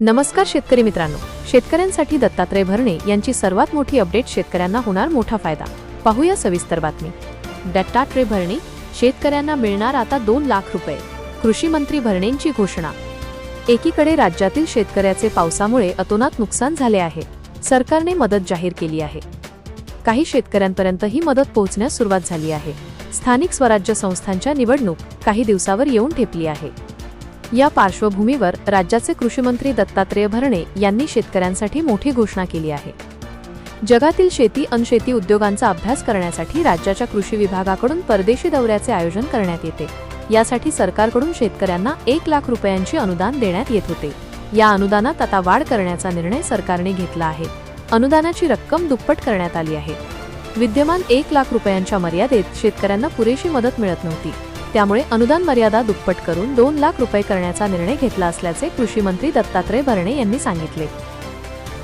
नमस्कार शेतकरी मित्रांनो. शेतकऱ्यांसाठी दत्तात्रय भरणे यांची सर्वात मोठी अपडेट शेतकऱ्यांना होणार मोठा फायदा. पाहूया सविस्तर बातमी. दत्तात्रय भरणे शेतकऱ्यांना मिळणार आता दोन लाख रुपये. कृषी मंत्री भरणेंची घोषणा. एकीकडे राज्यातील शेतकऱ्याचे पावसामुळे अतोनात नुकसान झाले आहे. सरकारने मदत जाहीर केली आहे. काही शेतकऱ्यांपर्यंत ही मदत पोहोचण्यास सुरुवात झाली आहे. स्थानिक स्वराज्य संस्थांच्या निवडणूक काही दिवसावर येऊन ठेपली आहे. या पार्श्वभूमीवर राज्याचे कृषीमंत्री दत्तात्रेय भरणे यांनी शेतकऱ्यांसाठी मोठी घोषणा केली आहे. जगातील शेती अन शेती उद्योगांचा अभ्यास करण्यासाठी राज्याच्या कृषी विभागाकडून परदेशी दौऱ्याचे आयोजन करण्यात येते. यासाठी सरकारकडून शेतकऱ्यांना एक लाख रुपयांची अनुदान देण्यात येत होते. या अनुदानात आता वाढ करण्याचा निर्णय सरकारने घेतला आहे. अनुदानाची रक्कम दुप्पट करण्यात आली आहे. विद्यमान एक लाख रुपयांच्या मर्यादेत शेतकऱ्यांना पुरेशी मदत मिळत नव्हती. त्यामुळे अनुदान मर्यादा दुप्पट करून दोन लाख रुपये करण्याचा निर्णय घेतला असल्याचे कृषी मंत्री दत्तात्रय भरणे यांनी सांगितले.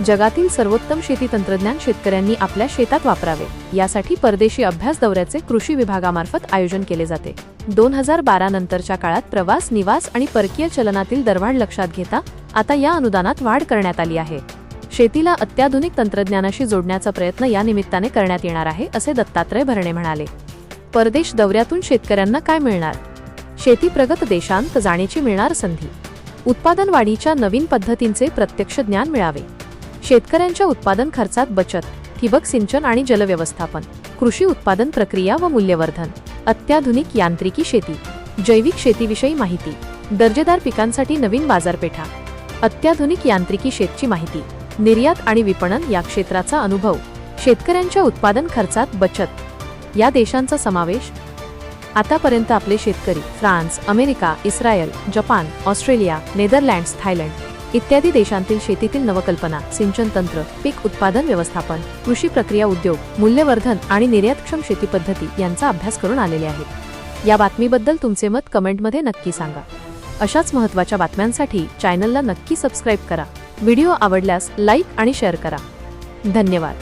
जगातील सर्वोत्तम शेती तंत्रज्ञान शेतकऱ्यांनी आपल्या शेतात वापरावे यासाठी परदेशी अभ्यास दौऱ्याचे कृषी विभागामार्फत आयोजन केले जाते. दोन हजार बारा नंतरच्या काळात प्रवास निवास आणि परकीय चलनातील दरवाढ लक्षात घेता आता या अनुदानात वाढ करण्यात आली आहे. शेतीला अत्याधुनिक तंत्रज्ञानाशी जोडण्याचा प्रयत्न या निमित्ताने करण्यात येणार आहे असे दत्तात्रय भरणे म्हणाले. परदेश दौऱ्यातून शेतकऱ्यांना काय मिळणार? शेती प्रगत देशांत जाण्याची मिळणार संधी. उत्पादन वाढीच्या नवीन पद्धतींचे प्रत्यक्ष ज्ञान मिळावे. शेतकऱ्यांच्या उत्पादन खर्चात बचत ठिबक सिंचन आणि जलव्यवस्थापन कृषी उत्पादन प्रक्रिया व मूल्यवर्धन अत्याधुनिक यांत्रिकी शेती जैविक शेतीविषयी माहिती दर्जेदार पिकांसाठी नवीन बाजारपेठा अत्याधुनिक यांत्रिकी शेतची माहिती निर्यात आणि विपणन या क्षेत्राचा अनुभव शेतकऱ्यांच्या उत्पादन खर्चात बचत या देशांचा समावेश? आतापर्यंत आपले शेतकरी France America Israel Japan Australia Netherlands Thailand इत्यादी देशांतील शेतीतील नवकल्पना सिंचन तंत्र पीक उत्पादन व्यवस्थापन कृषी प्रक्रिया उद्योग मूल्यवर्धन आणि निर्यातक्षम शेती पद्धती यांचा अभ्यास करून आलेले आहेत. या बातमीबद्दल तुमचे मत कमेंटमध्ये नक्की सांगा. अशाच महत्त्वाच्या बातम्यांसाठी चॅनलला नक्की सबस्क्राईब करा. व्हिडिओ आवडल्यास लाईक आणि शेअर करा. धन्यवाद.